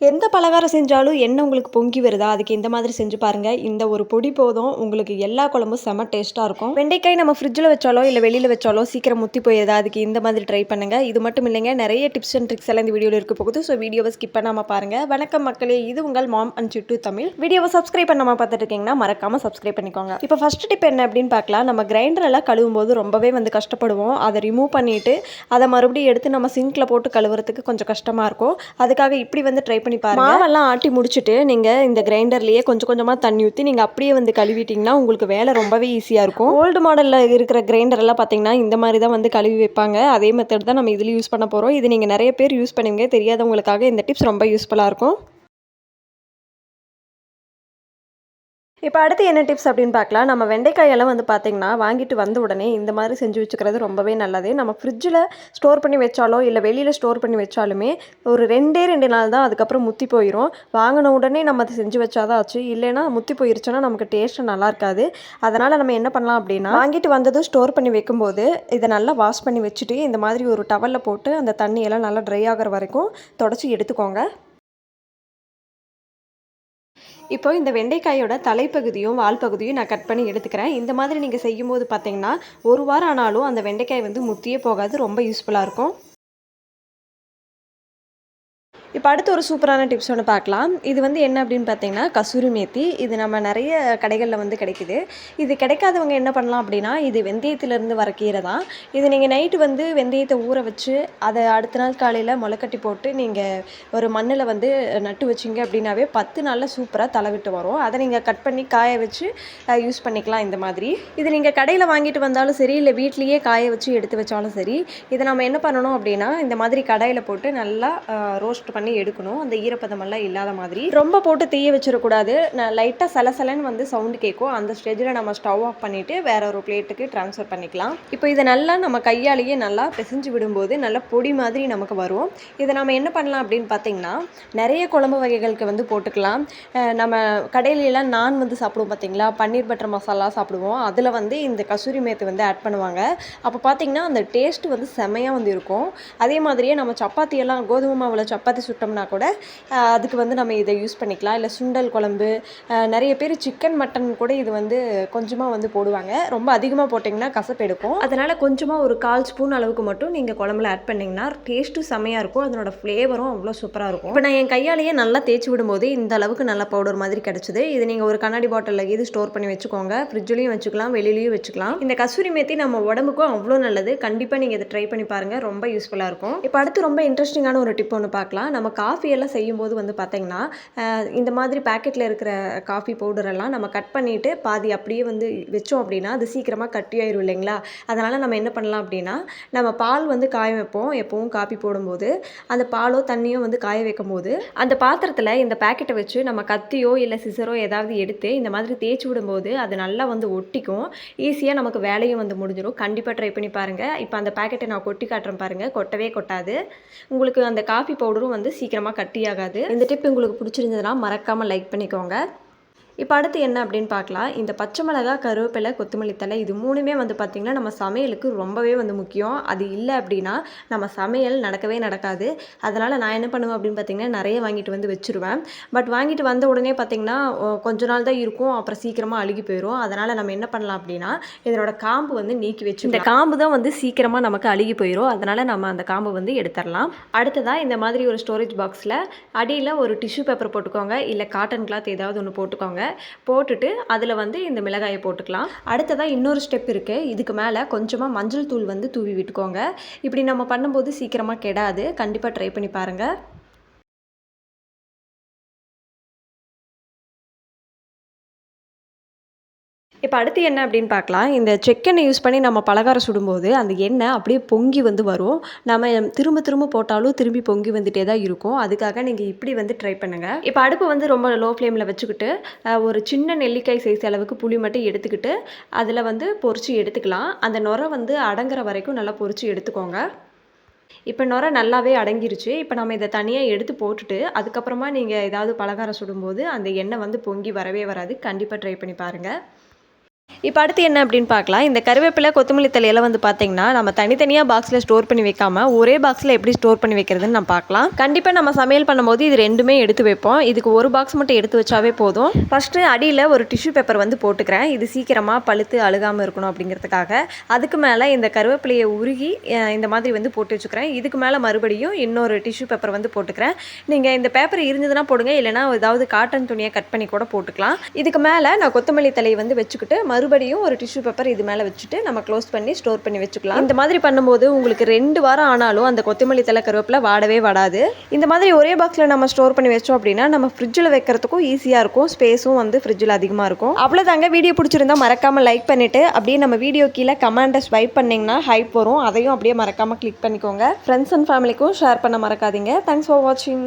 எந்த பலகாரம் செஞ்சாலும் எண்ணெய் உங்களுக்கு பொங்கி வருதா? அதுக்கு இந்த மாதிரி செஞ்சு பாருங்கள் இந்த ஒரு பொடி போதும். உங்களுக்கு எல்லா குழம்பும் செம டேஸ்ட்டாக இருக்கும். வெண்டைக்காய் நம்ம ஃப்ரிட்ஜில் வச்சாலோ இல்லை வெளியில் வச்சாலோ சீக்கிரம் முத்தி போயிருதா அதுக்கு இந்த மாதிரி ட்ரை பண்ணுங்கள் இது மட்டும் இல்லைங்க நிறைய டிப்ஸ் அண்ட் ட்ரிக்ஸ் எல்லாம் இந்த வீடியோவில் இருக்க போகுது. ஸோ வீடியோவை ஸ்கிப் பண்ணாமல் பாருங்கள் வணக்கம் மக்களே இது உங்கள் மாம் அண்ட் சிட்டு தமிழ். வீடியோவை சப்ஸ்கிரைப் பண்ணாமல் பார்த்துட்டு இருக்கீங்கன்னா மறக்காமல் சப்ஸ்கிரைப் பண்ணிக்கோங்க. இப்போ ஃபஸ்ட் டிப் என்ன அப்படின்னு பார்க்கலாம். நம்ம கிரைண்டர் எல்லாம் கழுவும் போது ரொம்பவே வந்து கஷ்டப்படுவோம். அதை ரிமூவ் பண்ணிவிட்டு அதை மறுபடியும் எடுத்து நம்ம சிங்கில் போட்டு கழுவுறதுக்கு கொஞ்சம் கஷ்டமாக இருக்கும். அதுக்காக இப்படி வந்து ட்ரை பண்ணி பாருங்க. மாவெல்லாம் ஆட்டி முடிச்சுட்டு நீங்கள் இந்த கிரைண்டர்லேயே கொஞ்சம் கொஞ்சமாக தண்ணி ஊற்றி நீங்கள் அப்படியே வந்து கழுவிட்டிங்கன்னா உங்களுக்கு வேலை ரொம்பவே ஈஸியாக இருக்கும். ஓல்டு மாடலில் இருக்கிற கிரைண்டர் எல்லாம் பார்த்தீங்கன்னா இந்த மாதிரி தான் வந்து கழுவி வைப்பாங்க. அதே மெத்தட் தான் நம்ம இதில் யூஸ் பண்ண போகிறோம் இது நீங்கள் நிறைய பேர் யூஸ் பண்ணுவீங்க தெரியாதவங்களுக்காக இந்த டிப்ஸ் ரொம்ப யூஸ்ஃபுல்லாக இருக்கும். இப்போ அடுத்து என்ன டிப்ஸ் அப்படின்னு பார்க்கலாம். நம்ம வெண்டைக்காயெல்லாம் வந்து பார்த்திங்கன்னா வாங்கிட்டு வந்த உடனே இந்த மாதிரி செஞ்சு வச்சுக்கிறது ரொம்பவே நல்லது. நம்ம ஃப்ரிட்ஜில் ஸ்டோர் பண்ணி வச்சாலோ இல்லை வெளியில் ஸ்டோர் பண்ணி வச்சாலுமே ஒரு ரெண்டே ரெண்டு நாள் தான் அதுக்கப்புறம் முத்தி போயிடும் வாங்கின உடனே நம்ம அதை செஞ்சு வச்சாதான் ஆச்சு. இல்லைன்னா முத்தி போயிருச்சுன்னா நமக்கு டேஸ்ட்டு நல்லா இருக்காது. அதனால் நம்ம என்ன பண்ணலாம் அப்படின்னா வாங்கிட்டு வந்ததும் ஸ்டோர் பண்ணி வைக்கும்போது இதை நல்லா வாஷ் பண்ணி வச்சுட்டு இந்த மாதிரி ஒரு டவலில் போட்டு அந்த தண்ணியெல்லாம் நல்லா ட்ரை ஆகிற வரைக்கும் தொடச்சி எடுத்துக்கோங்க. இப்போ இந்த வெண்டைக்காயோட தலைப்பகுதியும் வால் பகுதியும் நான் கட் பண்ணி எடுத்துக்கிறேன். இந்த மாதிரி நீங்கள் செய்யும்போது பார்த்தீங்கன்னா ஒரு வாரம் ஆனாலும் அந்த வெண்டைக்காய் வந்து முத்தியே போகாது ரொம்ப யூஸ்ஃபுல்லாக இருக்கும். இப்போ அடுத்து ஒரு சூப்பரான டிப்ஸ் ஒன்று பார்க்கலாம். இது வந்து என்ன அப்படின்னு பார்த்தீங்கன்னா கசூரி மேத்தி. இது நம்ம நிறைய கடைகளில் வந்து கிடைக்குது. இது கிடைக்காதவங்க என்ன பண்ணலாம் அப்படின்னா இது வெந்தயத்திலேருந்து வர கீரை தான் இது நீங்கள் நைட்டு வந்து வெந்தயத்தை ஊற வச்சு அதை அடுத்த நாள் காலையில் முளைக்கட்டி போட்டு நீங்கள் ஒரு மண்ணில் வந்து நட்டு வச்சிங்க அப்படின்னாவே பத்து நாளில் சூப்பராக தலை விட்டு வரும். அதை நீங்கள் கட் பண்ணி காய வச்சு யூஸ் பண்ணிக்கலாம் இந்த மாதிரி. இது நீங்கள் கடையில் வாங்கிட்டு வந்தாலும் சரி இல்லை வீட்லேயே காய வச்சு எடுத்து வச்சாலும் சரி இதை நம்ம என்ன பண்ணணும் அப்படின்னா இந்த மாதிரி கடையில் போட்டு நல்லா ரோஸ்ட் பண்ணி பண்ணி எடுக்கணும். அந்த ஈரப்பதமெல்லாம் இல்லாத மாதிரி. ரொம்ப போட்டு தீய வச்சிடக்கூடாது. நான் லைட்டாக சலசலன்னு வந்து சவுண்டு கேட்கும். அந்த ஸ்டேஜில் நம்ம ஸ்டவ் ஆஃப் பண்ணிவிட்டு வேற ஒரு பிளேட்டுக்கு ட்ரான்ஸ்ஃபர் பண்ணிக்கலாம். இப்போ இதை நல்லா நம்ம கையாலேயே நல்லா பிசைஞ்சு விடும்போது நல்லா பொடி மாதிரி நமக்கு வரும். இதை நம்ம என்ன பண்ணலாம் அப்படின்னு பார்த்தீங்கன்னா நிறைய குழம்பு வகைகளுக்கு வந்து போட்டுக்கலாம். நம்ம கடையிலலாம் நான் வந்து சாப்பிடுவோம் பார்த்தீங்களா? பன்னீர் பட்டர் மசாலா சாப்பிடுவோம். அதில் வந்து இந்த கசூரி மேத்து வந்து ஆட் பண்ணுவாங்க. அப்போ பார்த்தீங்கன்னா அந்த டேஸ்ட் வந்து செமையாக வந்து இருக்கும். அதே மாதிரியே நம்ம சப்பாத்தியெல்லாம் கோதுமை மாவில் சப்பாத்தி சுட்டோம்னா கூட அதுக்கு வந்து நம்ம இதை யூஸ் பண்ணிக்கலாம். இல்லை சுண்டல் குழம்பு நிறைய பேர் சிக்கன் மட்டன் கூட இது வந்து கொஞ்சமாக வந்து போடுவாங்க. ரொம்ப அதிகமாக போட்டிங்கன்னா கசப்பு எடுக்கும். அதனால் கொஞ்சமாக ஒரு கால் ஸ்பூன் அளவுக்கு மட்டும் நீங்கள் குழம்புல ஆட் பண்ணிங்கன்னா டேஸ்ட்டும் செம்மையாக இருக்கும். அதனோட ஃப்ளேவரும் அவ்வளோ சூப்பராக இருக்கும். இப்போ நான் என் கையாலேயே நல்லா தேய்ச்சி விடும்போது இந்த அளவுக்கு நல்ல பவுடர் மாதிரி கிடச்சிது. இது நீங்கள் ஒரு கண்ணாடி பாட்டிலில் இது ஸ்டோர் பண்ணி வச்சுக்கோங்க. ஃப்ரிட்ஜ்லேயும் வச்சுக்கலாம் வெளியிலையும் வச்சுக்கலாம். இந்த கசூரி மேத்தி நம்ம உடம்புக்கும் அவ்வளோ நல்லது. கண்டிப்பாக நீங்கள் இதை ட்ரை பண்ணி பாருங்கள் ரொம்ப யூஸ்ஃபுல்லாக இருக்கும். இப்போ அடுத்து ரொம்ப இன்ட்ரெஸ்டிங்கான ஒரு டிப் ஒன்று பார்க்கலாம். நம்ம காஃபியெல்லாம் செய்யும்போது வந்து பார்த்திங்கன்னா இந்த மாதிரி பேக்கெட்டில் இருக்கிற காஃபி பவுடரெல்லாம் நம்ம கட் பண்ணிவிட்டு பாதி அப்படியே வந்து வச்சோம் அப்படின்னா அது சீக்கிரமாக கட்டி ஆயிரும் இல்லைங்களா? அதனால் நம்ம என்ன பண்ணலாம் அப்படின்னா நம்ம பால் வந்து காய வைப்போம் எப்போவும் காஃபி போடும்போது. அந்த பாலோ தண்ணியோ வந்து காய வைக்கும் போது அந்த பாத்திரத்தில் இந்த பேக்கெட்டை வச்சு நம்ம கத்தியோ இல்லை சிசரோ ஏதாவது எடுத்து இந்த மாதிரி தேய்ச்சி விடும்போது அது நல்லா வந்து ஒட்டிக்கும். ஈஸியாக நமக்கு வேலையும் வந்து முடிஞ்சிடும் கண்டிப்பாக ட்ரை பண்ணி பாருங்கள் இப்போ அந்த பேக்கெட்டை நான் கொட்டி காட்டுறேன் பாருங்கள் கொட்டவே கொட்டாது. உங்களுக்கு அந்த காஃபி பவுடரும் வந்து சீக்கிரமாக கட்டியாகாது. இந்த டிப் உங்களுக்கு பிடிச்சிருந்ததுன்னா மறக்காமல் லைக் பண்ணிக்கோங்க. இப்போ அடுத்து என்ன அப்படின்னு பார்க்கலாம். இந்த பச்சை மிளகா கருவேப்பிலை கொத்தமல்லி தலை இது மூணுமே வந்து பார்த்திங்கன்னா நம்ம சமையலுக்கு ரொம்பவே வந்து முக்கியம். அது இல்லை அப்படின்னா நம்ம சமையல் நடக்கவே நடக்காது. அதனால் நான் என்ன பண்ணுவேன் அப்படின்னு பார்த்திங்கன்னா நிறைய வாங்கிட்டு வந்து வச்சுருவேன். பட் வாங்கிட்டு வந்த உடனே பார்த்திங்கன்னா கொஞ்ச நாள் தான் இருக்கும். அப்புறம் சீக்கிரமாக அழுகி போயிடும் அதனால் நம்ம என்ன பண்ணலாம் அப்படின்னா இதனோட காம்பு வந்து நீக்கி வச்சு இந்த காம்பு தான் வந்து சீக்கிரமாக நமக்கு அழுகி போயிடும் அதனால் நம்ம அந்த காம்பு வந்து எடுத்துடலாம். அடுத்ததாக இந்த மாதிரி ஒரு ஸ்டோரேஜ் பாக்ஸில் அடியில் ஒரு டிஷ்யூ பேப்பர் போட்டுக்கோங்க. இல்லை காட்டன் கிளாத் ஏதாவது ஒன்று போட்டுக்கோங்க. போட்டுட்டு அதில் வந்து இந்த மிளகாயை போட்டுக்கலாம். அடுத்ததாக இன்னொரு ஸ்டெப் இருக்குது இதுக்கு மேலே கொஞ்சமாக மஞ்சள் தூள் வந்து தூவி விட்டுக்கோங்க. இப்படி நம்ம பண்ணும்போது சீக்கிரமாக கெடாது. கண்டிப்பாக ட்ரை பண்ணி பாருங்கள் இப்போ அடுத்து என்ன அப்படின்னு பார்க்கலாம். இந்த செக்கெண்ணெய் யூஸ் பண்ணி நம்ம பலகாரம் சுடும்போது அந்த எண்ணெய் அப்படியே பொங்கி வந்து வரும். நம்ம திரும்ப திரும்ப போட்டாலும் திரும்பி பொங்கி வந்துட்டே தான் இருக்கும். அதுக்காக நீங்கள் இப்படி வந்து ட்ரை பண்ணுங்கள் இப்போ அடுப்பு வந்து ரொம்ப லோ ஃப்ளேமில் வச்சுக்கிட்டு ஒரு சின்ன நெல்லிக்காய் சைஸ் அளவுக்கு புளி மட்டும் எடுத்துக்கிட்டு அதில் வந்து பொறிச்சு எடுத்துக்கலாம். அந்த நுரை வந்து அடங்குற வரைக்கும் நல்லா பொறிச்சு எடுத்துக்கோங்க. இப்போ நுரை நல்லாவே அடங்கிருச்சு. இப்போ நம்ம இதை தனியாக எடுத்து போட்டுட்டு அதுக்கப்புறமா நீங்கள் ஏதாவது பலகாரம் சுடும்போது அந்த எண்ணெய் வந்து பொங்கி வரவே வராது. கண்டிப்பாக ட்ரை பண்ணி பாருங்கள் இப்போ அடுத்து என்ன அப்படின்னு பார்க்கலாம். இந்த கருவேப்பிலை கொத்தமல்லி தலையெல்லாம் வந்து பார்த்தீங்கன்னா நம்ம தனித்தனியாக பாக்ஸில் ஸ்டோர் பண்ணி வைக்காமல் ஒரே பாக்ஸில் எப்படி ஸ்டோர் பண்ணி வைக்கிறதுன்னு நம்ம பார்க்கலாம். கண்டிப்பாக நம்ம சமையல் பண்ணும்போது இது ரெண்டுமே எடுத்து வைப்போம். இதுக்கு ஒரு பாக்ஸ் மட்டும் எடுத்து வச்சாவே போதும். ஃபஸ்ட்டு அடியில் ஒரு டிஷ்யூ பேப்பர் வந்து போட்டுக்கிறேன். இது சீக்கிரமாக பழுத்து அழுகாமல் இருக்கணும் அப்படிங்கிறதுக்காக. அதுக்கு மேலே இந்த கருவேப்பிலையை உருகி இந்த மாதிரி வந்து போட்டு வச்சுக்கிறேன். இதுக்கு மேலே மறுபடியும் இன்னொரு டிஷ்யூ பேப்பர் வந்து போட்டுக்கிறேன். நீங்கள் இந்த பேப்பர் இருந்ததுன்னா போடுங்க. இல்லைனா ஏதாவது காட்டன் துணியை கட் பண்ணி கூட போட்டுக்கலாம். இதுக்கு மேலே நான் கொத்தமல்லி தலையை வந்து வச்சுக்கிட்டு மறுபடியும் ஒரு டிஷ்யூ பேப்பர் இது மேலே வச்சுட்டு நம்ம க்ளோஸ் பண்ணி ஸ்டோர் பண்ணி வச்சுக்கலாம். இந்த மாதிரி பண்ணும்போது உங்களுக்கு ரெண்டு வாரம் ஆனாலும் அந்த கொத்தமல்லி தலை கருவேப்பிலை வாடவே வாடாது. இந்த மாதிரி ஒரே பாக்ஸில் நம்ம ஸ்டோர் பண்ணி வச்சோம் அப்படின்னா நம்ம ஃப்ரிட்ஜில் வைக்கிறதுக்கும் ஈஸியாக இருக்கும். ஸ்பேஸும் வந்து ஃப்ரிட்ஜில் அதிகமாக இருக்கும். அவ்வளோதாங்க வீடியோ பிடிச்சிருந்தா மறக்காமல் லைக் பண்ணிவிட்டு அப்படியே நம்ம வீடியோ கீழே கமெண்ட்டை ஸ்வைப் பண்ணிங்கன்னா ஹைப் வரும். அதையும் அப்படியே மறக்காமல் கிளிக் பண்ணிக்கோங்க. ஃப்ரெண்ட்ஸ் அண்ட் ஃபேமிலிக்கும் ஷேர் பண்ண மறக்காதீங்க. தேங்க்ஸ் ஃபார் வாட்சிங்